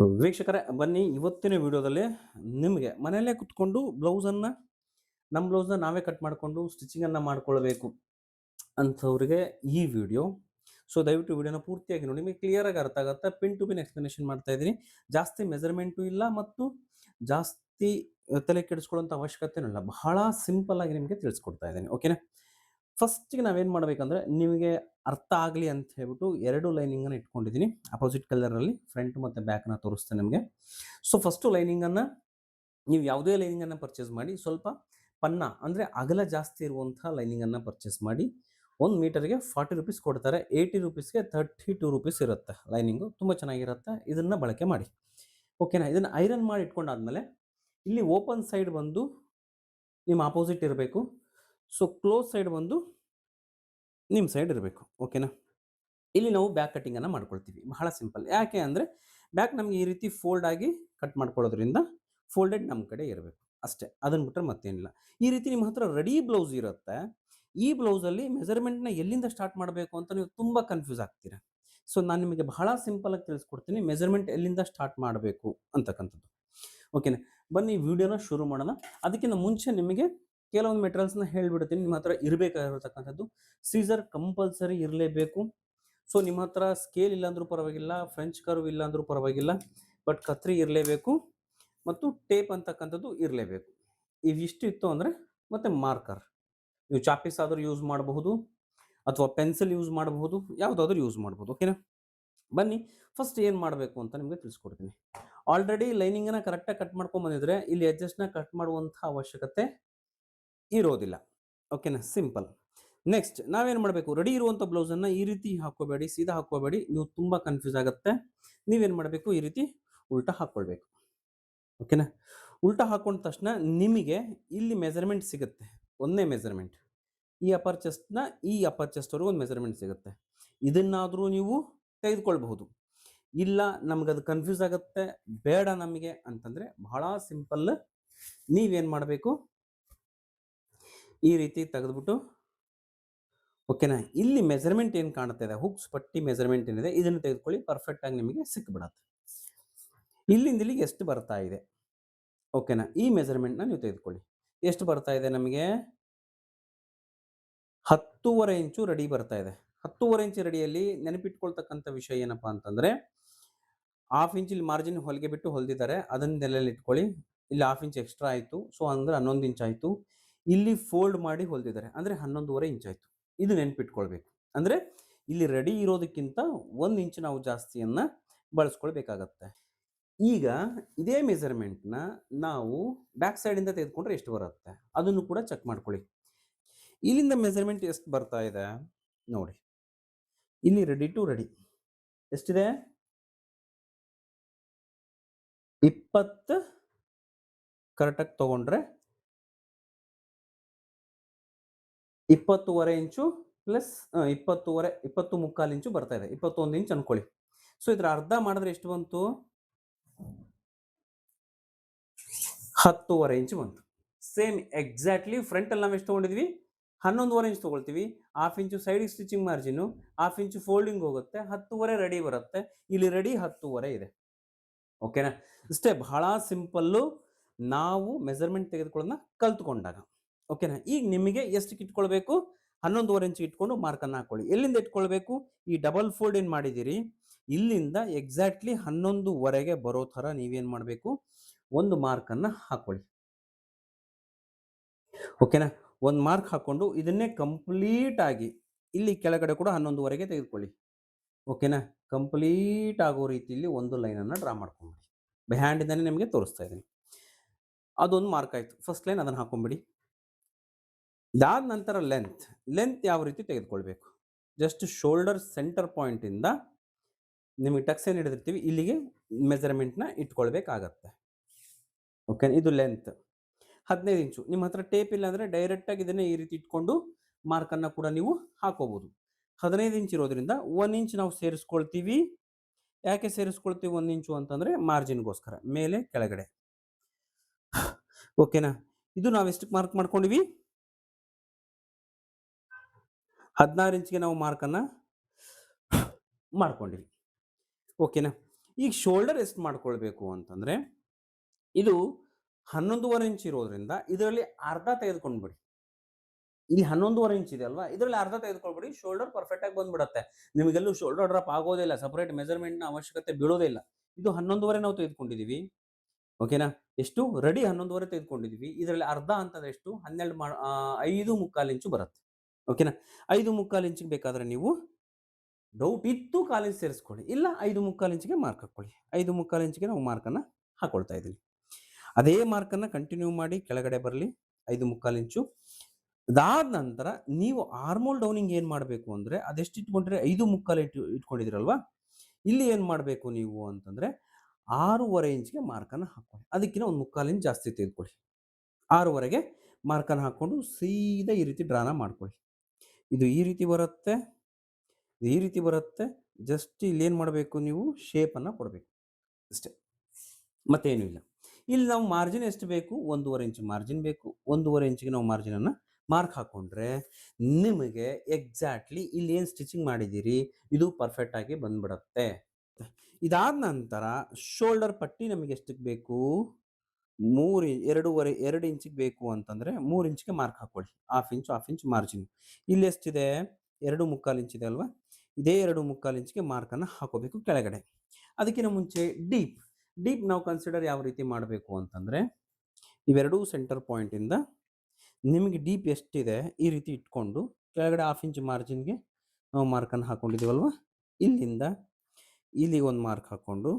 ವೀಕ್ಷಕರೇ, ಬನ್ನಿ ಇವತ್ತಿನ ವಿಡಿಯೋದಲ್ಲಿ ನಿಮಗೆ ಮನೆಯಲ್ಲೇ ಕುತ್ಕೊಂಡು ಬ್ಲೌಸನ್ನು, ನಮ್ಮ ಬ್ಲೌಸ್ನ ನಾವೇ ಕಟ್ ಮಾಡಿಕೊಂಡು ಸ್ಟಿಚಿಂಗನ್ನು ಮಾಡ್ಕೊಳ್ಬೇಕು ಅಂಥವ್ರಿಗೆ ಈ ವಿಡಿಯೋ. ಸೊ, ದಯವಿಟ್ಟು ವಿಡಿಯೋನ ಪೂರ್ತಿಯಾಗಿ ನೋಡಿ, ನಿಮಗೆ ಕ್ಲಿಯರಾಗಿ ಅರ್ಥ ಆಗುತ್ತೆ. ಪಿನ್ ಟು ಪಿನ್ ಎಕ್ಸ್ಪ್ಲನೇಷನ್ ಮಾಡ್ತಾ ಇದ್ದೀನಿ. ಜಾಸ್ತಿ ಮೆಜರ್ಮೆಂಟು ಇಲ್ಲ ಮತ್ತು ಜಾಸ್ತಿ ತಲೆ ಕೆಡಿಸ್ಕೊಳ್ಳೋಂಥ ಅವಶ್ಯಕತೆನೂ ಇಲ್ಲ. ಬಹಳ ಸಿಂಪಲ್ ಆಗಿ ನಿಮಗೆ ತಿಳಿಸ್ಕೊಡ್ತಾ ಇದ್ದೀನಿ. ಓಕೆನಾ ಫಸ್ಟಿಗೆ ನಾವೇನು ಮಾಡಬೇಕಂದ್ರೆ ನಿಮಗೆ ಅರ್ಥ ಆಗಲಿ ಅಂತ ಹೇಳ್ಬಿಟ್ಟು ಎರಡು ಲೈನಿಂಗನ್ನು ಇಟ್ಕೊಂಡಿದ್ದೀನಿ ಅಪೋಸಿಟ್ ಕಲರಲ್ಲಿ ಫ್ರಂಟ್ ಮತ್ತು ಬ್ಯಾಕ್ನ ತೋರಿಸ್ತೇನೆ ನಿಮಗೆ. ಸೊ, ಫಸ್ಟು ಲೈನಿಂಗನ್ನು ನೀವು ಯಾವುದೇ ಲೈನಿಂಗನ್ನು ಪರ್ಚೇಸ್ ಮಾಡಿ, ಸ್ವಲ್ಪ ಪನ್ನ ಅಂದರೆ ಅಗಲ ಜಾಸ್ತಿ ಇರುವಂಥ ಲೈನಿಂಗನ್ನು ಪರ್ಚೇಸ್ ಮಾಡಿ, ಒಂದು ಮೀಟರ್ಗೆ ಫಾರ್ಟಿ ರುಪೀಸ್ ಕೊಡ್ತಾರೆ. ಏಯ್ಟಿ ರುಪೀಸ್ಗೆ ತರ್ಟಿ ಟು ರುಪೀಸ್ ಇರುತ್ತೆ. ಲೈನಿಂಗು ತುಂಬ ಚೆನ್ನಾಗಿರುತ್ತೆ. ಇದನ್ನು ಬಳಕೆ ಮಾಡಿ. ಓಕೆನಾ? ಇದನ್ನು ಐರನ್ ಮಾಡಿ ಇಟ್ಕೊಂಡಾದ್ಮೇಲೆ ಇಲ್ಲಿ ಓಪನ್ ಸೈಡ್ ಬಂದು ನಿಮ್ಮ ಆಪೋಸಿಟ್ ಇರಬೇಕು. ಸೊ ಕ್ಲೋಸ್ ಸೈಡ್ ಬಂದು ನಿಮ್ಮ ಸೈಡ್ ಇರಬೇಕು ಓಕೆನಾ ಇಲ್ಲಿ ನಾವು ಬ್ಯಾಕ್ ಕಟ್ಟಿಂಗನ್ನು ಮಾಡ್ಕೊಳ್ತೀವಿ, ಬಹಳ ಸಿಂಪಲ್ ಯಾಕೆ ಅಂದರೆ ಬ್ಯಾಕ್ ನಮಗೆ ಈ ರೀತಿ ಫೋಲ್ಡ್ ಆಗಿ ಕಟ್ ಮಾಡ್ಕೊಳ್ಳೋದ್ರಿಂದ ಫೋಲ್ಡೆಡ್ ನಮ್ಮ ಕಡೆ ಇರಬೇಕು, ಅಷ್ಟೇ. ಅದನ್ನು ಬಿಟ್ಟರೆ ಮತ್ತೇನಿಲ್ಲ. ಈ ರೀತಿ ನಿಮ್ಮ ಹತ್ರ ರೆಡಿ ಬ್ಲೌಸ್ ಇರುತ್ತೆ, ಈ ಬ್ಲೌಸಲ್ಲಿ ಮೆಜರ್ಮೆಂಟ್ನ ಎಲ್ಲಿಂದ ಸ್ಟಾರ್ಟ್ ಮಾಡಬೇಕು ಅಂತ ನೀವು ತುಂಬ ಕನ್ಫ್ಯೂಸ್ ಆಗ್ತೀರಾ. ಸೊ ನಾನು ನಿಮಗೆ ಬಹಳ ಸಿಂಪಲಾಗಿ ತಿಳಿಸ್ಕೊಡ್ತೀನಿ ಮೆಜರ್ಮೆಂಟ್ ಎಲ್ಲಿಂದ ಸ್ಟಾರ್ಟ್ ಮಾಡಬೇಕು ಅಂತಕ್ಕಂಥದ್ದು ಓಕೆನಾ ಬನ್ನಿ ವಿಡಿಯೋನ ಶುರು ಮಾಡೋಣ. ಅದಕ್ಕಿಂತ ಮುಂಚೆ ನಿಮಗೆ ಕೆಲವೊಂದು ಮೆಟೀರಿಯಲ್ಸ್ನ ಹೇಳ್ಬಿಡ್ತೀನಿ. ನಿಮ್ಮ ಹತ್ರ ಇರಬೇಕಾಗಿರತಕ್ಕಂಥದ್ದು. ಸೀಸರ್ ಕಂಪಲ್ಸರಿ ಇರಲೇಬೇಕು. ಸೊ ನಿಮ್ಮ ಹತ್ರ ಸ್ಕೇಲ್ ಇಲ್ಲಾಂದ್ರೂ ಪರವಾಗಿಲ್ಲ ಫ್ರೆಂಚ್ ಕರ್ವ್ ಇಲ್ಲಾಂದ್ರೂ ಪರವಾಗಿಲ್ಲ ಬಟ್ ಕತ್ರಿ ಇರಲೇಬೇಕು ಮತ್ತು ಟೇಪ್ ಅಂತಕ್ಕಂಥದ್ದು ಇರಲೇಬೇಕು. ಇವಿಷ್ಟು ಇತ್ತು ಅಂದರೆ ಮತ್ತು ಮಾರ್ಕರ್ ನೀವು ಚಾಪಿಸ್ ಆದರೂ ಯೂಸ್ ಮಾಡಬಹುದು ಅಥವಾ ಪೆನ್ಸಿಲ್ ಯೂಸ್ ಮಾಡಬಹುದು, ಯಾವುದಾದ್ರೂ ಯೂಸ್ ಮಾಡ್ಬೋದು ಓಕೆನಾ ಬನ್ನಿ ಫಸ್ಟ್ ಏನು ಮಾಡಬೇಕು ಅಂತ ನಿಮಗೆ ತಿಳಿಸ್ಕೊಡ್ತೀನಿ. ಆಲ್ರೆಡಿ ಲೈನಿಂಗನ್ನು ಕರೆಕ್ಟಾಗಿ ಕಟ್ ಮಾಡ್ಕೊಂಡು ಬಂದಿದ್ರೆ, ಇಲ್ಲಿ ಎಡ್ಜಸ್ಟ್ನ ಕಟ್ ಮಾಡುವಂಥ ಅವಶ್ಯಕತೆ ಇರೋದಿಲ್ಲ. ಓಕೆನಾ? ಸಿಂಪಲ್. ನೆಕ್ಸ್ಟ್, ನಾವೇನು ಮಾಡಬೇಕು? ರೆಡಿ ಇರುವಂಥ ಬ್ಲೌಸನ್ನು ಈ ರೀತಿ ಹಾಕೋಬೇಡಿ ಸೀದಾ ಹಾಕೋಬೇಡಿ ನೀವು ತುಂಬ ಕನ್ಫ್ಯೂಸ್ ಆಗುತ್ತೆ. ನೀವೇನು ಮಾಡಬೇಕು? ಈ ರೀತಿ ಉಲ್ಟಾ ಹಾಕ್ಕೊಳ್ಬೇಕು. ಓಕೆನಾ? ಉಲ್ಟಾ ಹಾಕೊಂಡ ತಕ್ಷಣ ನಿಮಗೆ ಇಲ್ಲಿ ಮೆಜರ್ಮೆಂಟ್ ಸಿಗುತ್ತೆ. ಒಂದೇ ಮೆಜರ್ಮೆಂಟ್ ಈ ಅಪರ್ ಚೆಸ್ಟ್ನ ಈ ಅಪರ್ ಚೆಸ್ಟ್ವರೆಗೂ ಒಂದು ಮೆಜರ್ಮೆಂಟ್ ಸಿಗುತ್ತೆ. ಇದನ್ನಾದರೂ ನೀವು ತೆಗೆದುಕೊಳ್ಬಹುದು. ಇಲ್ಲ ನಮಗದು ಕನ್ಫ್ಯೂಸ್ ಆಗುತ್ತೆ, ಬೇಡ ನಮಗೆ ಅಂತಂದರೆ ಬಹಳ ಸಿಂಪಲ್ ನೀವೇನು ಮಾಡಬೇಕು? ಈ ರೀತಿ ತೆಗೆದ್ಬಿಟ್ಟು ಓಕೆನಾ? ಇಲ್ಲಿ ಮೆಜರ್ಮೆಂಟ್ ಏನು ಕಾಣ್ತಾ ಇದೆ? ಹುಕ್ಸ್ ಪಟ್ಟಿ ಮೆಜರ್ಮೆಂಟ್ ಏನಿದೆ? ಇದನ್ನು ತೆಗೆದುಕೊಳ್ಳಿ ಪರ್ಫೆಕ್ಟಾಗಿ ನಿಮಗೆ ಸಿಕ್ಬಿಡತ್ತೆ. ಇಲ್ಲಿಂದ ಇಲ್ಲಿಗೆ ಎಷ್ಟು ಬರ್ತಾ ಇದೆ? ಓಕೆನಾ? ಈ ಮೆಜರ್ಮೆಂಟ್ನ ನೀವು ತೆಗೆದುಕೊಳ್ಳಿ. ಎಷ್ಟು ಬರ್ತಾ ಇದೆ ನಮಗೆ? ಹತ್ತೂವರೆ ಇಂಚು ರೆಡಿ ಬರ್ತಾ ಇದೆ. ಹತ್ತೂವರೆ ಇಂಚು ರೆಡಿಯಲ್ಲಿ ನೆನಪಿಟ್ಕೊಳ್ತಕ್ಕಂಥ ವಿಷಯ ಏನಪ್ಪಾ ಅಂತಂದ್ರೆ ಹಾಫ್ ಇಂಚಲ್ಲಿ ಮಾರ್ಜಿನ್ ಹೊಲಿಗೆ ಬಿಟ್ಟು ಹೊಲ್ದಿದ್ದಾರೆ. ಅದನ್ನ ನೆಲೆಯಲ್ಲಿ ಇಟ್ಕೊಳ್ಳಿ. ಇಲ್ಲಿ ಹಾಫ್ ಇಂಚ್ ಎಕ್ಸ್ಟ್ರಾ ಆಯಿತು. ಸೊ ಅಂದ್ರೆ ಹನ್ನೊಂದು ಇಂಚ್ ಆಯಿತು. ಇಲ್ಲಿ ಫೋಲ್ಡ್ ಮಾಡಿ ಹೊಲ್ದಿದ್ದಾರೆ. ಅಂದರೆ ಹನ್ನೊಂದುವರೆ ಇಂಚ್ ಆಯಿತು. ಇದು ನೆನ್ಪಿಟ್ಕೊಳ್ಬೇಕು. ಅಂದರೆ ಇಲ್ಲಿ ರೆಡಿ ಇರೋದಕ್ಕಿಂತ ಒಂದು ಇಂಚ್ ನಾವು ಜಾಸ್ತಿಯನ್ನು ಬಳಸ್ಕೊಳ್ಬೇಕಾಗತ್ತೆ. ಈಗ ಇದೇ ಮೆಜರ್ಮೆಂಟ್ನ ನಾವು ಬ್ಯಾಕ್ ಸೈಡಿಂದ ತೆಗೆದುಕೊಂಡ್ರೆ ಎಷ್ಟು ಬರುತ್ತೆ? ಅದನ್ನು ಕೂಡ ಚೆಕ್ ಮಾಡ್ಕೊಳ್ಳಿ. ಇಲ್ಲಿಂದ ಮೆಜರ್ಮೆಂಟ್ ಎಷ್ಟು ಬರ್ತಾ ಇದೆ? ನೋಡಿ. ಇಲ್ಲಿ ರೆಡಿ ಟು ರೆಡಿ ಎಷ್ಟಿದೆ? ಇಪ್ಪತ್ತು ಕರೆಕ್ಟಾಗಿ ತಗೊಂಡ್ರೆ ಇಪ್ಪತ್ತೂವರೆ ಇಂಚು ಪ್ಲಸ್ ಇಪ್ಪತ್ತೂವರೆ, ಇಪ್ಪತ್ತು ಮುಕ್ಕಾಲು ಇಂಚು ಬರ್ತಾ ಇದೆ. ಇಪ್ಪತ್ತೊಂದು ಇಂಚ್ ಅನ್ಕೊಳ್ಳಿ. ಸೊ ಇದ್ರ ಅರ್ಧ ಮಾಡಿದ್ರೆ ಎಷ್ಟು ಬಂತು? ಹತ್ತೂವರೆ ಇಂಚು ಬಂತು. ಸೇಮ್ ಎಕ್ಸಾಕ್ಟ್ಲಿ ಫ್ರಂಟಲ್ಲಿ ನಾವು ಎಷ್ಟು ತೊಗೊಂಡಿದ್ವಿ? ಹನ್ನೊಂದುವರೆ ಇಂಚ್ ತೊಗೊಳ್ತೀವಿ. Half inch side stitching margin half inch folding ಹೋಗುತ್ತೆ, ಹತ್ತುವರೆ ರೆಡಿ ಬರುತ್ತೆ. ಇಲ್ಲಿ ರೆಡಿ ಹತ್ತುವರೆ ಇದೆ. ಓಕೆನಾ ಇಷ್ಟೇ, ಬಹಳ ಸಿಂಪಲ್ಲು ನಾವು ಮೆಸರ್ಮೆಂಟ್ ತೆಗೆದುಕೊಳ್ಳೋದನ್ನ ಕಲ್ತ್ಕೊಂಡಾಗ. ಓಕೆನಾ? ಈಗ ನಿಮಗೆ ಎಷ್ಟಕ್ಕೆ ಇಟ್ಕೊಳ್ಬೇಕು? ಹನ್ನೊಂದುವರೆ ಇಂಚ್ ಇಟ್ಕೊಂಡು ಮಾರ್ಕನ್ನು ಹಾಕೊಳ್ಳಿ. ಎಲ್ಲಿಂದ ಇಟ್ಕೊಳ್ಬೇಕು? ಈ ಡಬಲ್ ಫೋಲ್ಡ್ ಏನು ಮಾಡಿದ್ದೀರಿ? ಇಲ್ಲಿಂದ ಎಕ್ಸಾಕ್ಟ್ಲಿ ಹನ್ನೊಂದುವರೆಗೆ ಬರೋ ಥರ ನೀವೇನು ಮಾಡಬೇಕು? ಒಂದು ಮಾರ್ಕನ್ನು ಹಾಕೊಳ್ಳಿ. ಓಕೆನಾ? ಒಂದು ಮಾರ್ಕ್ ಹಾಕ್ಕೊಂಡು ಇದನ್ನೇ ಕಂಪ್ಲೀಟ್ ಆಗಿ ಇಲ್ಲಿ ಕೆಳಗಡೆ ಕೂಡ ಹನ್ನೊಂದುವರೆಗೆ ತೆಗೆದುಕೊಳ್ಳಿ. ಓಕೆನಾ? ಕಂಪ್ಲೀಟ್ ಆಗೋ ರೀತಿಯಲ್ಲಿ ಒಂದು ಲೈನನ್ನು ಡ್ರಾ ಮಾಡ್ಕೊಂಬಿಡಿ. ಬೈ ಹ್ಯಾಂಡಿಂದಲೇ ನಿಮಗೆ ತೋರಿಸ್ತಾ ಇದ್ದೀನಿ. ಅದೊಂದು ಮಾರ್ಕ್ ಆಯಿತು. ಫಸ್ಟ್ ಲೈನ್ ಅದನ್ನು ಹಾಕೊಂಬಿಡಿ. ಇದಾದ ನಂತರ ಲೆಂತ್. ಲೆಂತ್ ಯಾವ ರೀತಿ ತೆಗೆದುಕೊಳ್ಬೇಕು? ಜಸ್ಟ್ ಶೋಲ್ಡರ್ ಸೆಂಟರ್ ಪಾಯಿಂಟಿಂದ ನಿಮಗೆ ಟಕ್ಸ್ ಏನು ಹಿಡಿದಿರ್ತೀವಿ, ಇಲ್ಲಿಗೆ ಮೆಜರ್ಮೆಂಟ್ನ ಇಟ್ಕೊಳ್ಬೇಕಾಗತ್ತೆ. ಓಕೆ, ಇದು ಲೆಂತ್. ಹದಿನೈದು ಇಂಚು. ನಿಮ್ಮ ಹತ್ರ ಟೇಪ್ ಇಲ್ಲ ಅಂದರೆ ಡೈರೆಕ್ಟಾಗಿ ಇದನ್ನೇ ಈ ರೀತಿ ಇಟ್ಕೊಂಡು ಮಾರ್ಕನ್ನು ಕೂಡ ನೀವು ಹಾಕೋಬೋದು. ಹದಿನೈದು ಇಂಚ್ ಇರೋದ್ರಿಂದ ಒನ್ ಇಂಚ್ ನಾವು ಸೇರಿಸ್ಕೊಳ್ತೀವಿ. ಯಾಕೆ ಸೇರಿಸ್ಕೊಳ್ತೀವಿ ಒಂದು ಇಂಚು ಅಂತಂದರೆ ಮಾರ್ಜಿನ್ಗೋಸ್ಕರ, ಮೇಲೆ ಕೆಳಗಡೆ. ಓಕೆನಾ? ಇದು ನಾವು ಎಷ್ಟಕ್ಕೆ ಮಾರ್ಕ್ ಮಾಡ್ಕೊಂಡಿವಿ? ಹದಿನಾರು ಇಂಚ್ಗೆ ನಾವು ಮಾರ್ಕನ್ನು ಮಾಡ್ಕೊಂಡಿವಿ ಓಕೆನಾ? ಈಗ ಶೋಲ್ಡರ್ ಎಷ್ಟು ಮಾಡ್ಕೊಳ್ಬೇಕು ಅಂತಂದರೆ, ಇದು ಹನ್ನೊಂದುವರೆ ಇಂಚ್ ಇರೋದ್ರಿಂದ ಇದರಲ್ಲಿ ಅರ್ಧ ತೆಗೆದುಕೊಂಡ್ಬಿಡಿ. ಇಲ್ಲಿ ಹನ್ನೊಂದುವರೆ ಇಂಚ್ ಇದೆ ಅಲ್ವಾ? ಇದರಲ್ಲಿ ಅರ್ಧ ತೆಗೆದುಕೊಳ್ಬಿಡಿ ಶೋಲ್ಡರ್ ಪರ್ಫೆಕ್ಟ್ ಆಗಿ ಬಂದ್ಬಿಡುತ್ತೆ. ನಿಮಗೆಲ್ಲೂ ಶೋಲ್ಡರ್ ಡ್ರಾಪ್ ಆಗೋದಿಲ್ಲ ಸಪ್ರೇಟ್ ಮೆಜರ್ಮೆಂಟ್ನ ಅವಶ್ಯಕತೆ ಬೀಳೋದಿಲ್ಲ ಇದು ಹನ್ನೊಂದುವರೆ ನಾವು ತೆಗೆದುಕೊಂಡಿದ್ದೀವಿ ಓಕೆನಾ? ಎಷ್ಟು? ರೆಡಿ ಹನ್ನೊಂದುವರೆ ತೆಗೆದುಕೊಂಡಿದ್ದೀವಿ ಇದರಲ್ಲಿ ಅರ್ಧ ಅಂತಂದ್ರೆ ಎಷ್ಟು? ಹನ್ನೆರಡು ಐದು ಮುಕ್ಕಾಲು ಇಂಚು ಬರುತ್ತೆ. ಓಕೆನಾ? ಐದು ಮುಕ್ಕಾಲು ಇಂಚಿಗೆ ಬೇಕಾದ್ರೆ ನೀವು ಡೌಟ್ ಇತ್ತು ಕಾಲೇಜ್ ಸೇರಿಸ್ಕೊಳ್ಳಿ. ಇಲ್ಲ, ಐದು ಮುಕ್ಕಾಲು ಇಂಚಿಗೆ ಮಾರ್ಕ್ ಹಾಕ್ಕೊಳ್ಳಿ. ಐದು ಮುಕ್ಕಾಲು ಇಂಚಿಗೆ ನಾವು ಮಾರ್ಕನ್ನು ಹಾಕೊಳ್ತಾ ಇದ್ದೀವಿ ಅದೇ ಮಾರ್ಕನ್ನು ಕಂಟಿನ್ಯೂ ಮಾಡಿ ಕೆಳಗಡೆ ಬರಲಿ. ಐದು ಮುಕ್ಕಾಲು ಇಂಚು. ಅದಾದ ನಂತರ ನೀವು ಆರ್ಮೋಲ್ ಡೌನಿಂಗ್ ಏನು ಮಾಡಬೇಕು ಅಂದರೆ ಅದೆಷ್ಟು ಇಟ್ಕೊಂಡ್ರೆ? ಐದು ಮುಕ್ಕಾಲು ಇಟ್ಟು ಇಟ್ಕೊಂಡಿದ್ದೀರಲ್ವಾ ಇಲ್ಲಿ ಏನು ಮಾಡಬೇಕು ನೀವು ಅಂತಂದರೆ ಆರೂವರೆ ಇಂಚಿಗೆ ಮಾರ್ಕನ್ನು ಹಾಕ್ಕೊಳ್ಳಿ. ಅದಕ್ಕಿಂತ ಒಂದು ಮುಕ್ಕಾಲು ಇಂಚ್ ಜಾಸ್ತಿ ತೆಗೆದುಕೊಳ್ಳಿ. ಆರೂವರೆಗೆ ಮಾರ್ಕನ್ನು ಹಾಕ್ಕೊಂಡು ಸೀದಾ ಈ ರೀತಿ ಡ್ರಾನ ಮಾಡ್ಕೊಳ್ಳಿ. ಇದು ಈ ರೀತಿ ಬರುತ್ತೆ, ಇದು ಈ ರೀತಿ ಬರುತ್ತೆ, ಜಸ್ಟ್ ಏನು ಮಾಡಬೇಕು ನೀವು? ಶೇಪನ್ನು ಕೊಡಬೇಕು, ಅಷ್ಟೇ. ಮತ್ತೇನೂ ಇಲ್ಲ. ಇಲ್ಲಿ ನಾವು ಮಾರ್ಜಿನ್ ಎಷ್ಟು ಬೇಕು? ಒಂದೂವರೆ ಇಂಚ್ ಮಾರ್ಜಿನ್ ಬೇಕು. ಒಂದೂವರೆ ಇಂಚಿಗೆ ನಾವು ಮಾರ್ಜಿನನ್ನು ಮಾರ್ಕ್ ಹಾಕ್ಕೊಂಡ್ರೆ ನಿಮಗೆ ಎಕ್ಸಾಕ್ಟ್ಲಿ ಇಲ್ಲಿ ಏನು ಸ್ಟಿಚಿಂಗ್ ಮಾಡಿದ್ದೀರಿ? ಇದು ಪರ್ಫೆಕ್ಟ್ ಆಗಿ ಬಂದ್ಬಿಡತ್ತೆ. ಇದಾದ ನಂತರ ಶೋಲ್ಡರ್ ಪಟ್ಟಿ ನಮಗೆ ಎಷ್ಟಕ್ಕೆ ಬೇಕು? ಮೂರು ಎರಡೂವರೆ, ಎರಡು ಇಂಚಿಗೆ ಬೇಕು ಅಂತಂದರೆ ಮೂರು ಇಂಚಿಗೆ ಮಾರ್ಕ್ ಹಾಕೊಳ್ಳಿ half inch half inch margin ಇಲ್ಲಿ ಎಷ್ಟಿದೆ? ಎರಡು ಮುಕ್ಕಾಲು ಇಂಚಿದೆ ಇದೆ ಅಲ್ವಾ? ಇದೇ ಎರಡು ಮುಕ್ಕಾಲು ಇಂಚಿಗೆ ಮಾರ್ಕನ್ನು ಹಾಕೋಬೇಕು ಕೆಳಗಡೆ. ಅದಕ್ಕಿಂತ ಮುಂಚೆ ಡೀಪ್ ಡೀಪ್ ನಾವು ಕನ್ಸಿಡರ್ ಯಾವ ರೀತಿ ಮಾಡಬೇಕು ಅಂತಂದರೆ ಇವೆರಡೂ ಸೆಂಟರ್ ಪಾಯಿಂಟಿಂದ ನಿಮಗೆ ಡೀಪ್ ಎಷ್ಟಿದೆ ಈ ರೀತಿ ಇಟ್ಕೊಂಡು ಕೆಳಗಡೆ ಹಾಫ್ ಇಂಚ್ ಮಾರ್ಜಿನ್ಗೆ ನಾವು ಮಾರ್ಕನ್ನು ಹಾಕ್ಕೊಂಡಿದ್ದೀವಲ್ವ ಇಲ್ಲಿಂದ ಇಲ್ಲಿಗೆ ಒಂದು ಮಾರ್ಕ್ ಹಾಕ್ಕೊಂಡು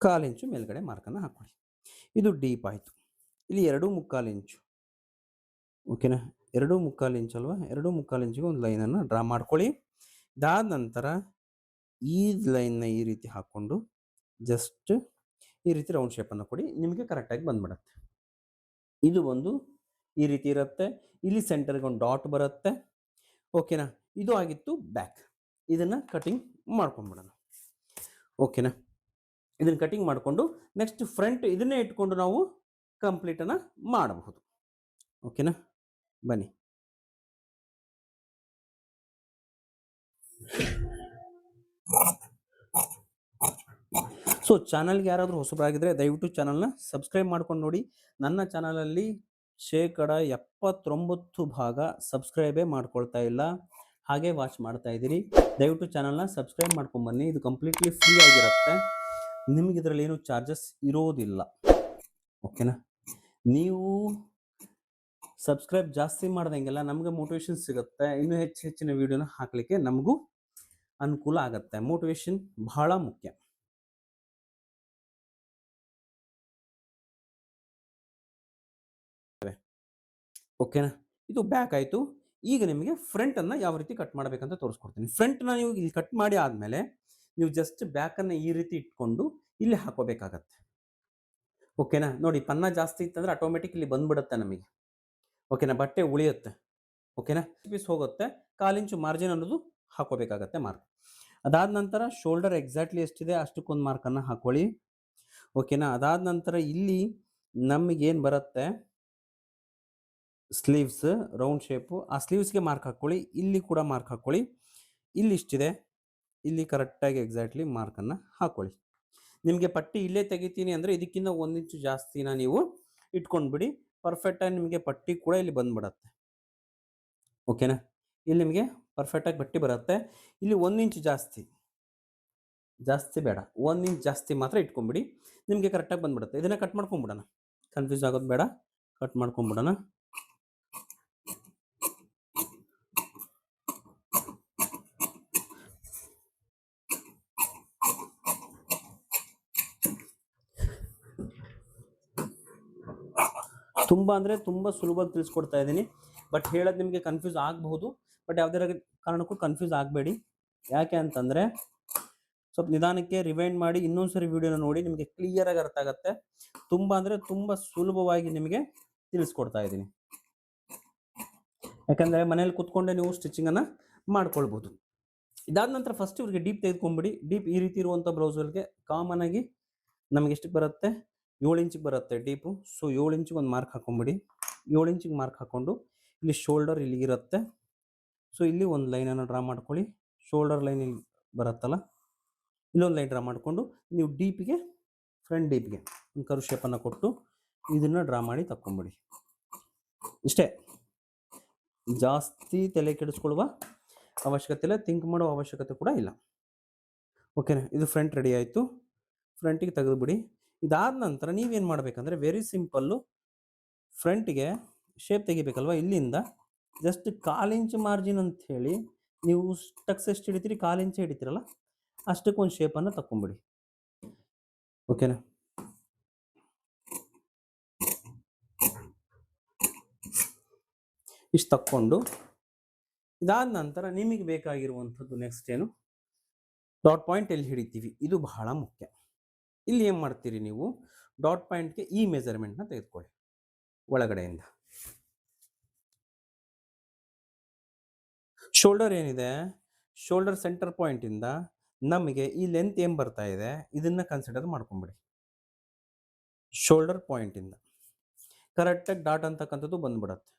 ಕಾಲು ಇಂಚು ಮೇಲ್ಗಡೆ ಮಾರ್ಕನ್ನು ಹಾಕ್ಕೊಳ್ಳಿ ಇದು ಡೀಪ್ ಆಯಿತು. ಇಲ್ಲಿ ಎರಡು ಮುಕ್ಕಾಲು ಇಂಚು. ಓಕೆನಾ ಎರಡು ಮುಕ್ಕಾಲು ಇಂಚು ಅಲ್ವಾ? ಎರಡು ಮುಕ್ಕಾಲು ಇಂಚಿಗೆ ಒಂದು ಲೈನನ್ನು ಡ್ರಾ ಮಾಡ್ಕೊಳ್ಳಿ. ಇದಾದ ನಂತರ ಈ ಲೈನ್ನ ಈ ರೀತಿ ಹಾಕ್ಕೊಂಡು ಜಸ್ಟ್ ಈ ರೀತಿ ರೌಂಡ್ ಶೇಪನ್ನು ಕೊಡಿ. ನಿಮಗೆ ಕರೆಕ್ಟಾಗಿ ಬಂದ್ಬಿಡತ್ತೆ. ಇದು ಒಂದು ಈ ರೀತಿ ಇರುತ್ತೆ. ಇಲ್ಲಿ ಸೆಂಟರ್ಗೆ ಒಂದು ಡಾಟ್ ಬರುತ್ತೆ. ಓಕೆನಾ ಇದು ಆಗಿತ್ತು ಬ್ಯಾಕ್ ಇದನ್ನು ಕಟಿಂಗ್ ಮಾಡ್ಕೊಂಡ್ಬಿಡೋಣ. ಓಕೆನಾ ಇದನ್ನು ಕಟಿಂಗ್ ಮಾಡಿಕೊಂಡು ನೆಕ್ಸ್ಟ್ ಫ್ರಂಟ್ ಇದನ್ನೇ ಇಟ್ಕೊಂಡು ನಾವು ಕಂಪ್ಲೀಟನ್ನು ಮಾಡಬಹುದು. ಓಕೆನಾ ಬನ್ನಿ. ಸೊ ಚಾನಲ್ಗೆ ಯಾರಾದರೂ ಹೊಸಬರಾಗಿದ್ದರೆ ದಯವಿಟ್ಟು ಚಾನಲ್ನ ಸಬ್ಸ್ಕ್ರೈಬ್ ಮಾಡ್ಕೊಂಡು ನೋಡಿ. ನನ್ನ ಚಾನಲಲ್ಲಿ ಶೇಕಡ ಎಪ್ಪತ್ತೊಂಬತ್ತು ಭಾಗ ಸಬ್ಸ್ಕ್ರೈಬೇ ಮಾಡ್ಕೊಳ್ತಾ ಇಲ್ಲ. ಹಾಗೆ ವಾಚ್ ಮಾಡ್ತಾ ಇದ್ದೀರಿ. ದಯವಿಟ್ಟು ಚಾನಲ್ನ ಸಬ್ಸ್ಕ್ರೈಬ್ ಮಾಡ್ಕೊಂಬನ್ನಿ ಇದು ಕಂಪ್ಲೀಟ್ಲಿ ಫ್ರೀ ಆಗಿರುತ್ತೆ. ನಿಮಗೆ ಇದರಲ್ಲಿ ಏನು ಚಾರ್ಜಸ್ ಇರೋದಿಲ್ಲ. ಓಕೆನಾ? ನೀವು ಸಬ್ಸ್ಕ್ರೈಬ್ ಜಾಸ್ತಿ ಮಾಡ್ದಂಗೆಲ್ಲ ನಮಗೆ ಮೋಟಿವೇಶನ್ ಸಿಗುತ್ತೆ. ಇನ್ನೂ ಹೆಚ್ಚು ಹೆಚ್ಚಿನ ವಿಡಿಯೋನ ಹಾಕಲಿಕ್ಕೆ ನಮಗೂ ಅನುಕೂಲ ಆಗುತ್ತೆ. ಮೋಟಿವೇಶನ್ ಬಹಳ ಮುಖ್ಯ. ಓಕೆನಾ? ಇದು ಬ್ಯಾಕ್ ಆಯಿತು. ಈಗ ನಿಮಗೆ ಫ್ರಂಟನ್ನು ಯಾವ ರೀತಿ ಕಟ್ ಮಾಡಬೇಕಂತ ತೋರಿಸ್ಕೊಡ್ತೀನಿ. ಫ್ರಂಟ್ನ ನೀವು ಇಲ್ಲಿ ಕಟ್ ಮಾಡಿ ಆದಮೇಲೆ ನೀವು ಜಸ್ಟ್ ಬ್ಯಾಕನ್ನು ಈ ರೀತಿ ಇಟ್ಕೊಂಡು ಇಲ್ಲಿ ಹಾಕೋಬೇಕಾಗತ್ತೆ. ಓಕೆನಾ ನೋಡಿ, ಪನ್ನ ಜಾಸ್ತಿ ಇತ್ತಂದ್ರೆ ಆಟೋಮೆಟಿಕ್ ಇಲ್ಲಿ ಬಂದ್ಬಿಡುತ್ತೆ ನಮಗೆ. ಓಕೆನಾ ಬಟ್ಟೆ ಉಳಿಯುತ್ತೆ. ಓಕೆನಾ ಪೀಸ್ ಹೋಗುತ್ತೆ ಕಾಲಿಂಚು ಮಾರ್ಜಿನ್ ಅನ್ನೋದು ಹಾಕೋಬೇಕಾಗತ್ತೆ ಮಾರ್ಕ್ ಅದಾದ ನಂತರ ಶೋಲ್ಡರ್ ಎಕ್ಸಾಕ್ಟ್ಲಿ ಎಷ್ಟಿದೆ ಅಷ್ಟಕ್ಕೊಂದು ಮಾರ್ಕನ್ನು ಹಾಕೊಳ್ಳಿ. ಓಕೆನಾ ಅದಾದ ನಂತರ ಇಲ್ಲಿ ನಮಗೇನು ಬರುತ್ತೆ? ಸ್ಲೀವ್ಸ್ ರೌಂಡ್ ಶೇಪು ಆ ಸ್ಲೀವ್ಸ್ಗೆ ಮಾರ್ಕ್ ಹಾಕ್ಕೊಳ್ಳಿ ಇಲ್ಲಿ ಕೂಡ ಮಾರ್ಕ್ ಹಾಕ್ಕೊಳ್ಳಿ ಇಲ್ಲಿ ಇಷ್ಟಿದೆ. ಇಲ್ಲಿ ಕರೆಕ್ಟಾಗಿ ಎಕ್ಸಾಕ್ಟ್ಲಿ ಮಾರ್ಕನ್ನು ಹಾಕ್ಕೊಳ್ಳಿ ನಿಮಗೆ ಪಟ್ಟಿ ಇಲ್ಲೇ ತೆಗಿತೀನಿ ಅಂದರೆ ಇದಕ್ಕಿಂತ ಒಂದು ಇಂಚು ಜಾಸ್ತಿನ ನೀವು ಇಟ್ಕೊಂಡ್ಬಿಡಿ. ಪರ್ಫೆಕ್ಟಾಗಿ ನಿಮಗೆ ಪಟ್ಟಿ ಕೂಡ ಇಲ್ಲಿ ಬಂದ್ಬಿಡತ್ತೆ. ಓಕೆನಾ ಇಲ್ಲಿ ನಿಮಗೆ ಪರ್ಫೆಕ್ಟಾಗಿ ಪಟ್ಟಿ ಬರುತ್ತೆ. ಇಲ್ಲಿ ಒಂದು ಇಂಚು ಜಾಸ್ತಿ. ಜಾಸ್ತಿ ಬೇಡ. ಒಂದು ಇಂಚ್ ಜಾಸ್ತಿ ಮಾತ್ರ ಇಟ್ಕೊಂಬಿಡಿ ನಿಮಗೆ ಕರೆಕ್ಟಾಗಿ ಬಂದ್ಬಿಡುತ್ತೆ. ಇದನ್ನು ಕಟ್ ಮಾಡ್ಕೊಂಬಿಡೋಣ ಕನ್ಫ್ಯೂಸ್ ಆಗೋದು ಬೇಡ. ಕಟ್ ಮಾಡ್ಕೊಂಬಿಡೋಣ ತುಂಬ ಅಂದರೆ ತುಂಬ ಸುಲಭವಾಗಿ ತಿಳಿಸ್ಕೊಡ್ತಾ ಇದ್ದೀನಿ. ಬಟ್ ಹೇಳೋದು ನಿಮಗೆ ಕನ್ಫ್ಯೂಸ್ ಆಗಬಹುದು. ಬಟ್ ಯಾವುದೇ ಕಾರಣಕ್ಕೂ ಕನ್ಫ್ಯೂಸ್ ಆಗಬೇಡಿ. ಯಾಕೆ ಅಂತಂದರೆ ಸ್ವಲ್ಪ ನಿಧಾನಕ್ಕೆ ರಿವೈಂಡ್ ಮಾಡಿ ಇನ್ನೊಂದು ಸರಿ ವಿಡಿಯೋನ ನೋಡಿ ನಿಮಗೆ ಕ್ಲಿಯರಾಗಿ ಅರ್ಥ ಆಗುತ್ತೆ. ತುಂಬ ಅಂದರೆ ತುಂಬ ಸುಲಭವಾಗಿ ನಿಮಗೆ ತಿಳಿಸ್ಕೊಡ್ತಾ ಇದ್ದೀನಿ. ಯಾಕಂದರೆ ಮನೇಲಿ ಕುತ್ಕೊಂಡೆ ನೀವು ಸ್ಟಿಚಿಂಗನ್ನು ಮಾಡ್ಕೊಳ್ಬೋದು ಇದಾದ ನಂತರ ಫಸ್ಟ್ ಇವ್ರಿಗೆ ಡೀಪ್ ತೆಗೆದುಕೊಂಬಿಡಿ. ಡೀಪ್ ಈ ರೀತಿ ಇರುವಂಥ ಬ್ರೌಸರ್ಗೆ ಕಾಮನ್ ಆಗಿ ನಮಗೆ ಎಷ್ಟಕ್ಕೆ ಬರುತ್ತೆ? ಏಳು ಇಂಚಿಗೆ ಬರುತ್ತೆ ಡೀಪು. ಸೊ ಏಳು ಇಂಚಿಗೆ ಒಂದು ಮಾರ್ಕ್ ಹಾಕೊಂಬಿಡಿ. ಏಳು ಇಂಚಿಗೆ ಮಾರ್ಕ್ ಹಾಕ್ಕೊಂಡು ಇಲ್ಲಿ ಶೋಲ್ಡರ್ ಇಲ್ಲಿ ಇರುತ್ತೆ. ಸೊ ಇಲ್ಲಿ ಒಂದು ಲೈನನ್ನು ಡ್ರಾ ಮಾಡ್ಕೊಳ್ಳಿ. ಶೋಲ್ಡರ್ ಲೈನ್ ಇಲ್ಲಿ ಬರುತ್ತಲ್ಲ? ಇಲ್ಲೊಂದು ಲೈನ್ ಡ್ರಾ ಮಾಡಿಕೊಂಡು ನೀವು ಡೀಪಿಗೆ, ಫ್ರಂಟ್ ಡೀಪ್ಗೆ ಒಂದು ಕರು ಶೇಪನ್ನು ಕೊಟ್ಟು ಇದನ್ನು ಡ್ರಾ ಮಾಡಿ ತಕ್ಕೊಂಬಿಡಿ. ಇಷ್ಟೇ. ಜಾಸ್ತಿ ತಲೆ ಕೆಡಿಸ್ಕೊಳ್ಳುವ ಅವಶ್ಯಕತೆ ಇಲ್ಲ, ಥಿಂಕ್ ಮಾಡೋ ಅವಶ್ಯಕತೆ ಕೂಡ ಇಲ್ಲ. ಓಕೆನಾ ಇದು ಫ್ರಂಟ್ ರೆಡಿ ಆಯಿತು. ಫ್ರಂಟಿಗೆ ತೆಗೆದುಬಿಡಿ. ಇದಾದ ನಂತರ ನೀವೇನು ಮಾಡಬೇಕಂದ್ರೆ ವೆರಿ ಸಿಂಪಲ್ಲು ಫ್ರಂಟ್ಗೆ ಶೇಪ್ ತೆಗಿಬೇಕಲ್ವ ಇಲ್ಲಿಂದ? ಜಸ್ಟ್ ಕಾಲು ಇಂಚ್ ಮಾರ್ಜಿನ್ ಅಂತ ಹೇಳಿ ನೀವು ಟಕ್ಸ್ ಎಷ್ಟು ಹಿಡಿತೀರಿ? ಕಾಲಿಂಚೆ ಹಿಡಿತೀರಲ್ಲ? ಅಷ್ಟಕ್ಕೆ ಒಂದು ಶೇಪನ್ನು ತಗೊಂಬಿಡಿ ಓಕೆನಾ ಇಷ್ಟು ತಕ್ಕೊಂಡು ಇದಾದ ನಂತರ ನಿಮಗೆ ಬೇಕಾಗಿರುವಂಥದ್ದು ನೆಕ್ಸ್ಟ್ ಏನು? ಡಾಟ್ ಪಾಯಿಂಟ್ ಎಲ್ಲಿ ಹಿಡಿತೀವಿ? ಇದು ಬಹಳ ಮುಖ್ಯ. ಇಲ್ಲಿ ಏನು ಮಾಡ್ತೀರಿ ನೀವು? ಡಾಟ್ ಪಾಯಿಂಟ್ಗೆ ಈ ಮೆಜರ್ಮೆಂಟ್ನ ತೆಗೆದುಕೊಳ್ಳಿ. ಒಳಗಡೆಯಿಂದ. ಶೋಲ್ಡರ್ ಏನಿದೆ? ಶೋಲ್ಡರ್ ಸೆಂಟರ್ ಪಾಯಿಂಟಿಂದ ನಮಗೆ ಈ ಲೆಂತ್ ಏನು ಬರ್ತಾ ಇದೆ? ಇದನ್ನ ಕನ್ಸಿಡರ್ ಮಾಡ್ಕೊಂಬಿಡಿ. ಶೋಲ್ಡರ್ ಪಾಯಿಂಟಿಂದ ಕರೆಕ್ಟಾಗಿ ಡಾಟ್ ಅಂತಕ್ಕಂಥದ್ದು ಬಂದ್ಬಿಡತ್ತೆ.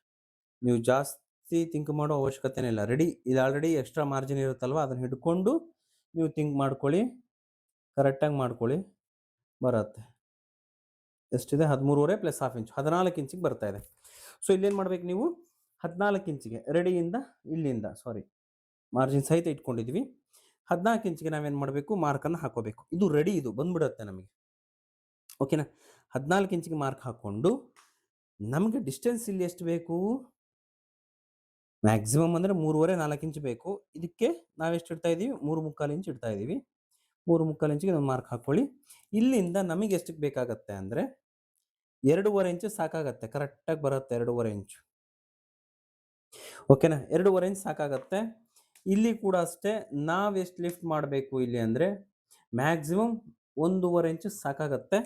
ನೀವು ಜಾಸ್ತಿ ಥಿಂಕ್ ಮಾಡೋ ಅವಶ್ಯಕತೆನೇ ಇಲ್ಲ. ರೆಡಿ, ಇದು ಆಲ್ರೆಡಿ ಎಕ್ಸ್ಟ್ರಾ ಮಾರ್ಜಿನ್ ಇರುತ್ತಲ್ವ? ಅದನ್ನು ಹಿಡ್ಕೊಂಡು ನೀವು ಥಿಂಕ್ ಮಾಡ್ಕೊಳ್ಳಿ. ಕರೆಕ್ಟಾಗಿ ಮಾಡ್ಕೊಳ್ಳಿ. ಬರುತ್ತೆ. ಎಷ್ಟಿದೆ? ಹದಿಮೂರುವರೆ ಪ್ಲಸ್ ಹಾಫ್ ಇಂಚ್ ಹದಿನಾಲ್ಕು ಇಂಚಿಗೆ ಬರ್ತಾ ಇದೆ. ಸೊ ಇಲ್ಲೇನು ಮಾಡ್ಬೇಕು ನೀವು? ಹದಿನಾಲ್ಕು ಇಂಚಿಗೆ ರೆಡಿಯಿಂದ ಇಲ್ಲಿಂದ ಸಾರಿ ಮಾರ್ಜಿನ್ ಸಹಿತ ಇಟ್ಕೊಂಡಿದ್ವಿ. ಹದಿನಾಲ್ಕು ಇಂಚಿಗೆ ನಾವೇನು ಮಾಡಬೇಕು? ಮಾರ್ಕನ್ನು ಹಾಕೋಬೇಕು. ಇದು ರೆಡಿ ಇದು ಬಂದ್ಬಿಡುತ್ತೆ ನಮಗೆ. ಓಕೆನಾ ಹದಿನಾಲ್ಕು ಇಂಚಿಗೆ ಮಾರ್ಕ್ ಹಾಕ್ಕೊಂಡು, ನಮಗೆ ಡಿಸ್ಟೆನ್ಸ್ ಇಲ್ಲಿ ಎಷ್ಟು ಬೇಕು? ಮ್ಯಾಕ್ಸಿಮಮ್ ಅಂದರೆ ಮೂರುವರೆ, ನಾಲ್ಕು ಇಂಚು ಬೇಕು. ಇದಕ್ಕೆ ನಾವೆಷ್ಟು ಇಡ್ತಾ ಇದ್ದೀವಿ ಮೂರು ಮುಕ್ಕಾಲು ಇಂಚ್ ಇಡ್ತಾ ಇದ್ದೀವಿ ಮೂರು ಮುಕ್ಕಾಲು ಇಂಚಿಗೆ ಒಂದು ಮಾರ್ಕ್ ಹಾಕ್ಕೊಳ್ಳಿ ಇಲ್ಲಿಂದ ನಮಗೆ ಎಷ್ಟಕ್ಕೆ ಬೇಕಾಗತ್ತೆ ಅಂದರೆ ಎರಡೂವರೆ ಇಂಚು ಸಾಕಾಗತ್ತೆ, ಕರೆಕ್ಟಾಗಿ ಬರುತ್ತೆ ಎರಡೂವರೆ ಇಂಚು. ಓಕೆನಾ? ಎರಡೂವರೆ ಇಂಚ್ ಸಾಕಾಗತ್ತೆ. ಇಲ್ಲಿ ಕೂಡ ಅಷ್ಟೇ ನಾವು ಎಷ್ಟು ಲಿಫ್ಟ್ ಮಾಡಬೇಕು ಇಲ್ಲಿ ಅಂದರೆ ಮ್ಯಾಕ್ಸಿಮಮ್ ಒಂದೂವರೆ ಇಂಚು ಸಾಕಾಗತ್ತೆ.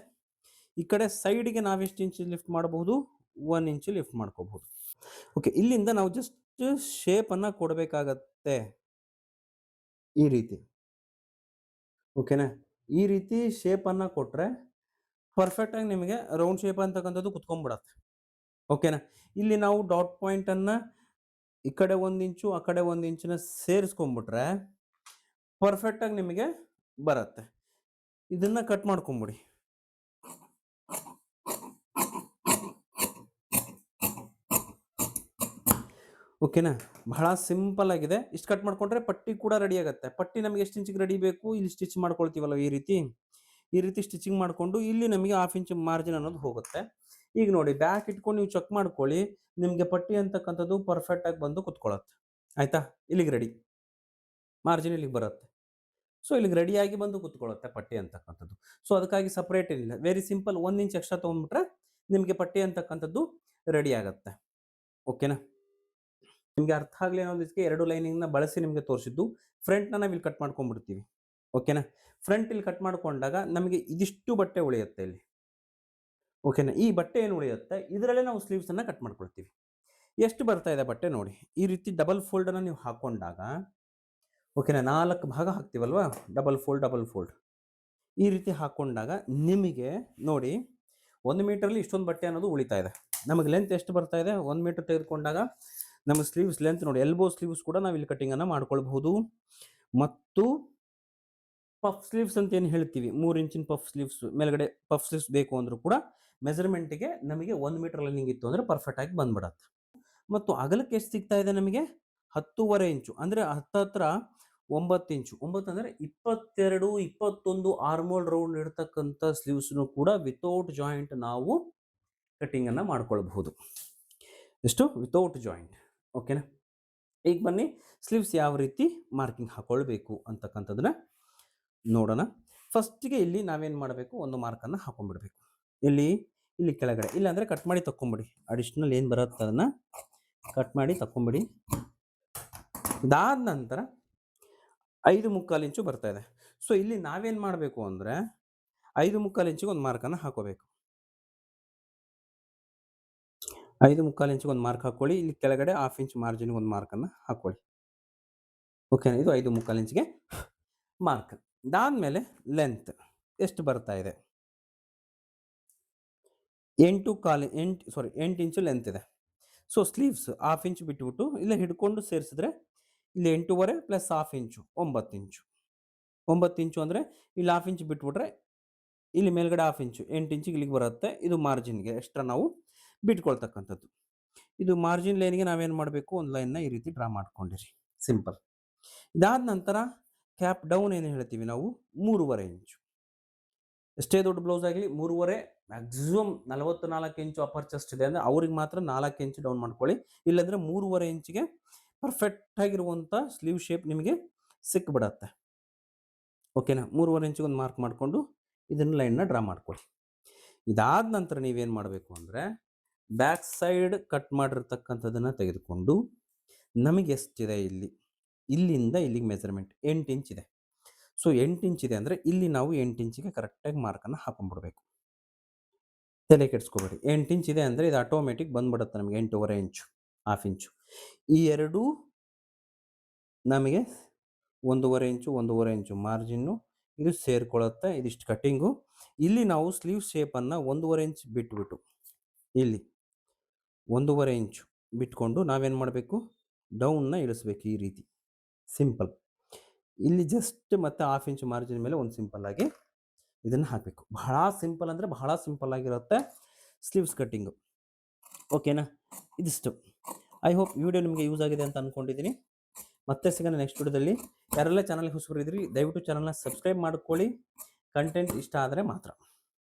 ಈ ಕಡೆ ಸೈಡ್ಗೆ ನಾವೆಷ್ಟು ಇಂಚು ಲಿಫ್ಟ್ ಮಾಡಬಹುದು? ಒನ್ ಇಂಚು ಲಿಫ್ಟ್ ಮಾಡ್ಕೋಬಹುದು. ಓಕೆ, ಇಲ್ಲಿಂದ ನಾವು ಜಸ್ಟ್ ಶೇಪನ್ನು ಕೊಡಬೇಕಾಗತ್ತೆ ಈ ರೀತಿ. ಓಕೆನಾ? ಈ ರೀತಿ ಶೇಪನ್ನು ಕೊಟ್ಟರೆ ಪರ್ಫೆಕ್ಟಾಗಿ ನಿಮಗೆ ರೌಂಡ್ ಶೇಪ್ ಅಂತಕ್ಕಂಥದ್ದು ಕುತ್ಕೊಂಡ್ಬಿಡತ್ತೆ. ಓಕೆನಾ? ಇಲ್ಲಿ ನಾವು ಡಾಟ್ ಪಾಯಿಂಟನ್ನು ಈ ಕಡೆ ಒಂದು ಇಂಚು, ಆ ಕಡೆ ಒಂದು ಇಂಚನ್ನ ಸೇರಿಸ್ಕೊಂಬಿಟ್ರೆ ಪರ್ಫೆಕ್ಟಾಗಿ ನಿಮಗೆ ಬರುತ್ತೆ. ಇದನ್ನು ಕಟ್ ಮಾಡ್ಕೊಂಬಿಡಿ. ಓಕೆನಾ? ಬಹಳ ಸಿಂಪಲ್ ಆಗಿದೆ. ಇಷ್ಟು ಕಟ್ ಮಾಡ್ಕೊಂಡ್ರೆ ಪಟ್ಟಿ ಕೂಡ ರೆಡಿ ಆಗುತ್ತೆ. ಪಟ್ಟಿ ನಮಗೆ ಎಷ್ಟು ಇಂಚಿಗೆ ರೆಡಿ ಬೇಕು? ಇಲ್ಲಿ ಸ್ಟಿಚ್ ಮಾಡ್ಕೊಳ್ತೀವಲ್ಲ ಈ ರೀತಿ? ಈ ರೀತಿ ಸ್ಟಿಚಿಂಗ್ ಮಾಡಿಕೊಂಡು ಇಲ್ಲಿ ನಮಗೆ ಹಾಫ್ ಇಂಚ್ ಮಾರ್ಜಿನ್ ಅನ್ನೋದು ಹೋಗುತ್ತೆ. ಈಗ ನೋಡಿ ಬ್ಯಾಕ್ ಇಟ್ಕೊಂಡು ನೀವು ಚೆಕ್ ಮಾಡ್ಕೊಳ್ಳಿ. ನಿಮಗೆ ಪಟ್ಟಿ ಅಂತಕ್ಕಂಥದ್ದು ಪರ್ಫೆಕ್ಟ್ ಆಗಿ ಬಂದು ಕುತ್ಕೊಳ್ಳುತ್ತೆ ಆಯ್ತಾ? ಇಲ್ಲಿಗೆ ರೆಡಿ ಮಾರ್ಜಿನ್ ಇಲ್ಲಿಗೆ ಬರುತ್ತೆ. ಸೊ ಇಲ್ಲಿಗೆ ರೆಡಿಯಾಗಿ ಬಂದು ಕುತ್ಕೊಳ್ಳುತ್ತೆ ಪಟ್ಟಿ ಅಂತಕ್ಕಂಥದ್ದು. ಸೊ ಅದಕ್ಕಾಗಿ ಸಪ್ರೇಟ್ ಏನಿಲ್ಲ. ವೆರಿ ಸಿಂಪಲ್ ಒಂದು ಇಂಚ್ ಎಕ್ಸ್ಟ್ರಾ ತೊಗೊಂಡ್ಬಿಟ್ರೆ ನಿಮಗೆ ಪಟ್ಟಿ ಅಂತಕ್ಕಂಥದ್ದು ರೆಡಿ ಆಗುತ್ತೆ. ಓಕೆನಾ ನಿಮಗೆ ಅರ್ಥ ಆಗಲಿ ಅನ್ನೋದಕ್ಕೆ ಎರಡು ಲೈನಿಂಗ್ನ ಬಳಸಿ ನಿಮಗೆ ತೋರಿಸಿದ್ದು. ಫ್ರಂಟ್ನ ನಾವು ಇಲ್ಲಿ ಕಟ್ ಮಾಡ್ಕೊಂಡ್ಬಿಡ್ತೀವಿ. ಓಕೆನಾ ಫ್ರಂಟ್ ಇಲ್ಲಿ ಕಟ್ ಮಾಡ್ಕೊಂಡಾಗ ನಮಗೆ ಇದಿಷ್ಟು ಬಟ್ಟೆ ಉಳಿಯುತ್ತೆ ಇಲ್ಲಿ. ಓಕೆನಾ ಈ ಬಟ್ಟೆ ಏನು ಉಳಿಯುತ್ತೆ? ಇದರಲ್ಲೇ ನಾವು ಸ್ಲೀವ್ಸನ್ನು ಕಟ್ ಮಾಡ್ಕೊಳ್ತೀವಿ. ಎಷ್ಟು ಬರ್ತಾ ಇದೆ ಬಟ್ಟೆ ನೋಡಿ. ಈ ರೀತಿ ಡಬಲ್ ಫೋಲ್ಡನ್ನು ನೀವು ಹಾಕೊಂಡಾಗ ಓಕೆನಾ ನಾಲ್ಕು ಭಾಗ ಹಾಕ್ತೀವಲ್ವಾ? ಡಬಲ್ ಫೋಲ್ಡ್ ಡಬಲ್ ಫೋಲ್ಡ್ ಈ ರೀತಿ ಹಾಕೊಂಡಾಗ ನಿಮಗೆ ನೋಡಿ, ಒಂದು ಮೀಟ್ರಲ್ಲಿ ಇಷ್ಟೊಂದು ಬಟ್ಟೆ ಅನ್ನೋದು ಉಳಿತಾ ಇದೆ. ನಮಗೆ ಲೆಂತ್ ಎಷ್ಟು ಬರ್ತಾ ಇದೆ? ಒಂದು ಮೀಟರ್ ತೆಗೆದುಕೊಂಡಾಗ ನಮಗೆ ಸ್ಲೀವ್ಸ್ ಲೆಂತ್ ನೋಡಿ ಎಲ್ಬೋ ಸ್ಲೀವ್ಸ್ ಕೂಡ ನಾವು ಇಲ್ಲಿ ಕಟ್ಟಿಂಗನ್ನು ಮಾಡ್ಕೊಳ್ಬಹುದು. ಮತ್ತು ಪಫ್ ಸ್ಲೀವ್ಸ್ ಅಂತ ಏನು ಹೇಳ್ತೀವಿ? ಮೂರು ಇಂಚಿನ ಪಫ್ ಸ್ಲೀವ್ಸ್ ಮೇಲ್ಗಡೆ ಪಫ್ ಸ್ಲೀವ್ಸ್ ಬೇಕು ಅಂದ್ರೂ ಕೂಡ ಮೆಜರ್ಮೆಂಟ್ಗೆ ನಮಗೆ ಒಂದು ಮೀಟರ್ ಲೈನಿಂಗ್ ಇತ್ತು ಅಂದರೆ ಪರ್ಫೆಕ್ಟಾಗಿ ಬಂದ್ಬಿಡತ್ತೆ. ಮತ್ತು ಅಗಲಕ್ಕೆ ಎಷ್ಟು ಸಿಗ್ತಾ ಇದೆ ನಮಗೆ? ಹತ್ತೂವರೆ ಇಂಚು, ಅಂದರೆ ಹತ್ತತ್ರ ಒಂಬತ್ತು ಇಂಚು. ಒಂಬತ್ತು ಅಂದರೆ ಇಪ್ಪತ್ತೆರಡು, ಇಪ್ಪತ್ತೊಂದು ಆರ್ಮೋಲ್ ರೌಂಡ್ ಇರ್ತಕ್ಕಂಥ ಸ್ಲೀವ್ಸ್ನು ಕೂಡ ವಿತೌಟ್ ಜಾಯಿಂಟ್ ನಾವು ಕಟ್ಟಿಂಗನ್ನು ಮಾಡ್ಕೊಳ್ಬಹುದು. ಎಷ್ಟು? ವಿತೌಟ್ ಜಾಯಿಂಟ್ ಓಕೆನಾ ಈಗ ಬನ್ನಿ ಸ್ಲೀವ್ಸ್ ಯಾವ ರೀತಿ ಮಾರ್ಕಿಂಗ್ ಹಾಕೊಳ್ಬೇಕು ಅಂತಕ್ಕಂಥದ್ದನ್ನ ನೋಡೋಣ. ಫಸ್ಟಿಗೆ ಇಲ್ಲಿ ನಾವೇನು ಮಾಡಬೇಕು? ಒಂದು ಮಾರ್ಕನ್ನು ಹಾಕೊಂಡ್ಬಿಡ್ಬೇಕು. ಇಲ್ಲಿ ಇಲ್ಲಿ ಕೆಳಗಡೆ. ಇಲ್ಲಾಂದರೆ ಕಟ್ ಮಾಡಿ ತಕ್ಕೊಂಬಿಡಿ. ಅಡಿಷ್ನಲ್ ಏನು ಬರುತ್ತೆ ಅದನ್ನು ಕಟ್ ಮಾಡಿ ತಕ್ಕೊಂಬಿಡಿ. ಇದಾದ ನಂತರ ಐದು ಮುಕ್ಕಾಲು ಇಂಚು ಬರ್ತಾ ಇದೆ. ಸೊ ಇಲ್ಲಿ ನಾವೇನು ಮಾಡಬೇಕು ಅಂದರೆ ಐದು ಮುಕ್ಕಾಲು ಇಂಚಿಗೆ ಒಂದು ಮಾರ್ಕನ್ನು ಹಾಕೋಬೇಕು. ಐದು ಮುಕ್ಕಾಲು ಇಂಚಿಗೆ ಒಂದು ಮಾರ್ಕ್ ಹಾಕೊಳ್ಳಿ. ಇಲ್ಲಿ ಕೆಳಗಡೆ ಹಾಫ್ ಇಂಚ್ ಮಾರ್ಜಿನ್ಗೆ ಒಂದು ಮಾರ್ಕನ್ನು ಹಾಕೊಳ್ಳಿ. ಓಕೆನಾ ಇದು ಐದು ಮುಕ್ಕಾಲು ಇಂಚಿಗೆ ಮಾರ್ಕ್ ಇದಾದಮೇಲೆ ಲೆಂತ್ ಎಷ್ಟು ಬರ್ತಾ ಇದೆ? ಎಂಟು ಕಾಲು, ಎಂಟು ಸಾರಿ ಎಂಟು ಇಂಚು ಲೆಂತ್ ಇದೆ. ಸೊ ಸ್ಲೀವ್ಸ್ ಹಾಫ್ ಇಂಚ್ ಬಿಟ್ಬಿಟ್ಟು ಇಲ್ಲೇ ಹಿಡ್ಕೊಂಡು ಸೇರಿಸಿದ್ರೆ ಇಲ್ಲಿ ಎಂಟೂವರೆ ಪ್ಲಸ್ ಹಾಫ್ ಇಂಚು ಒಂಬತ್ತು ಇಂಚು ಒಂಬತ್ತು ಇಂಚು ಅಂದರೆ ಇಲ್ಲಿ ಹಾಫ್ ಇಂಚ್ ಬಿಟ್ಬಿಟ್ರೆ ಇಲ್ಲಿ ಮೇಲ್ಗಡೆ ಹಾಫ್ ಇಂಚು ಎಂಟು ಇಂಚಿಗೆ ಇಲ್ಲಿಗೆ ಬರುತ್ತೆ. ಇದು ಮಾರ್ಜಿನ್ಗೆ ಎಕ್ಸ್ಟ್ರಾ ನಾವು ಬಿಟ್ಕೊಳ್ತಕ್ಕಂಥದ್ದು. ಇದು ಮಾರ್ಜಿನ್ ಲೈನ್ಗೆ ನಾವೇನು ಮಾಡಬೇಕು? ಒಂದು ಲೈನ್ನ ಈ ರೀತಿ ಡ್ರಾ ಮಾಡ್ಕೊಂಡಿರಿ. ಸಿಂಪಲ್ ಇದಾದ ನಂತರ ಕ್ಯಾಪ್ ಡೌನ್ ಏನು ಹೇಳ್ತೀವಿ ನಾವು? ಮೂರುವರೆ ಇಂಚು ಎಷ್ಟೇ ದೊಡ್ಡ ಬ್ಲೌಸ್ ಆಗಲಿ ಮೂರುವರೆ ಮ್ಯಾಕ್ಸಿಮಮ್ ನಲವತ್ತು ನಾಲ್ಕು ಇಂಚು ಅಪರ್ ಚೆಸ್ಟ್ ಇದೆ ಅಂದರೆ ಅವ್ರಿಗೆ ಮಾತ್ರ ನಾಲ್ಕು ಇಂಚು ಡೌನ್ ಮಾಡ್ಕೊಳ್ಳಿ. ಇಲ್ಲಾಂದರೆ ಮೂರುವರೆ ಇಂಚಿಗೆ ಪರ್ಫೆಕ್ಟ್ ಆಗಿರುವಂಥ ಸ್ಲೀವ್ ಶೇಪ್ ನಿಮಗೆ ಸಿಕ್ಕಿಬಿಡತ್ತೆ ಓಕೆನಾ ಮೂರುವರೆ ಇಂಚಿಗೆ ಒಂದು ಮಾರ್ಕ್ ಮಾಡಿಕೊಂಡು ಇದನ್ನು ಲೈನ್ನ ಡ್ರಾ ಮಾಡ್ಕೊಳ್ಳಿ. ಇದಾದ ನಂತರ ನೀವೇನು ಮಾಡಬೇಕು ಅಂದರೆ ಬ್ಯಾಕ್ ಸೈಡ್ ಕಟ್ ಮಾಡಿರ್ತಕ್ಕಂಥದ್ದನ್ನು ತೆಗೆದುಕೊಂಡು ನಮಗೆ ಎಷ್ಟಿದೆ ಇಲ್ಲಿ? ಇಲ್ಲಿಂದ ಇಲ್ಲಿಗೆ ಮೆಜರ್ಮೆಂಟ್ ಎಂಟು ಇಂಚ್ ಇದೆ. ಸೊ, ಎಂಟು ಇಂಚ್ ಇದೆ ಅಂದರೆ ಇಲ್ಲಿ ನಾವು ಎಂಟು ಇಂಚಿಗೆ ಕರೆಕ್ಟಾಗಿ ಮಾರ್ಕನ್ನು ಹಾಕೊಂಡ್ಬಿಡ್ಬೇಕು ತಲೆ ಕೆಡಿಸ್ಕೋಬೇಡಿ. ಎಂಟು ಇಂಚ್ ಇದೆ ಅಂದರೆ ಇದು ಆಟೋಮೆಟಿಕ್ ಬಂದ್ಬಿಡುತ್ತೆ ನಮಗೆ ಎಂಟೂವರೆ ಇಂಚು, ಹಾಫ್ ಇಂಚು. ಈ ಎರಡೂ ನಮಗೆ ಒಂದೂವರೆ ಇಂಚು ಒಂದೂವರೆ ಇಂಚು ಮಾರ್ಜಿನ್ನು ಇದು ಸೇರ್ಕೊಳ್ಳುತ್ತೆ ಇದಿಷ್ಟು ಕಟ್ಟಿಂಗು. ಇಲ್ಲಿ ನಾವು ಸ್ಲೀವ್ ಶೇಪನ್ನು ಒಂದೂವರೆ ಇಂಚ್ ಬಿಟ್ಬಿಟ್ಟು, ಇಲ್ಲಿ ಒಂದೂವರೆ ಇಂಚು ಬಿಟ್ಕೊಂಡು ನಾವೇನು ಮಾಡಬೇಕು? ಡೌನ್ನ ಇಳಿಸ್ಬೇಕು ಈ ರೀತಿ. ಸಿಂಪಲ್. ಇಲ್ಲಿ ಜಸ್ಟ್ ಮತ್ತೆ ಹಾಫ್ ಇಂಚ್ ಮಾರ್ಜಿನ್ ಮೇಲೆ ಒಂದು ಸಿಂಪಲ್ ಆಗಿ ಇದನ್ನು ಹಾಕಬೇಕು. ಬಹಳ ಸಿಂಪಲ್ ಅಂದರೆ ಬಹಳ ಸಿಂಪಲ್ ಆಗಿರುತ್ತೆ ಸ್ಲೀವ್ಸ್ ಕಟ್ಟಿಂಗು. ಓಕೆನಾ? ಇದಿಷ್ಟು. ಐ ಹೋಪ್ ವಿಡಿಯೋ ನಿಮಗೆ ಯೂಸ್ ಆಗಿದೆ ಅಂತ ಅಂದ್ಕೊಂಡಿದ್ದೀನಿ ಮತ್ತೆ ಸಿಗೋಣ ನೆಕ್ಸ್ಟ್ ವಿಡಿಯೋದಲ್ಲಿ. ಯಾರೆಲ್ಲ ಚಾನಲ್ಗೆ ಹೊಸಬರಿದ್ರಿ, ದಯವಿಟ್ಟು ಚಾನಲ್ನ ಸಬ್ಸ್ಕ್ರೈಬ್ ಮಾಡ್ಕೊಳ್ಳಿ. ಕಂಟೆಂಟ್ ಇಷ್ಟ ಆದರೆ ಮಾತ್ರ.